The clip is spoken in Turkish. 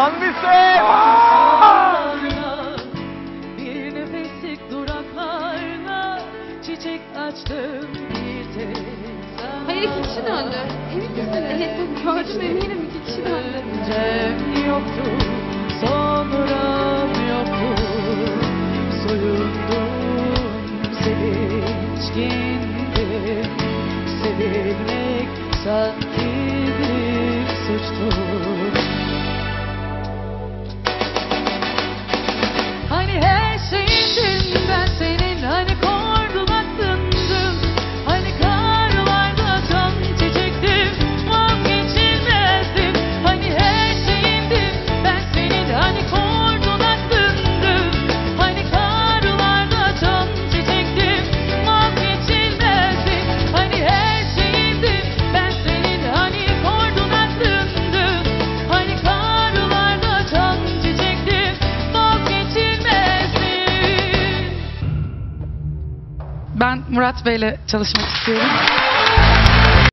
Lan bir ses! Bir nefeslik duraklarla çiçek açtım bir tek. Hayır iki kişi döndü. Emin misiniz? Evet gördüm eminim iki kişi döndü. Öncem yoktu, sonram yoktu. Soyundum, sevinçkindim. Sevilmek sanki Ben Murat Bey'le çalışmak istiyorum.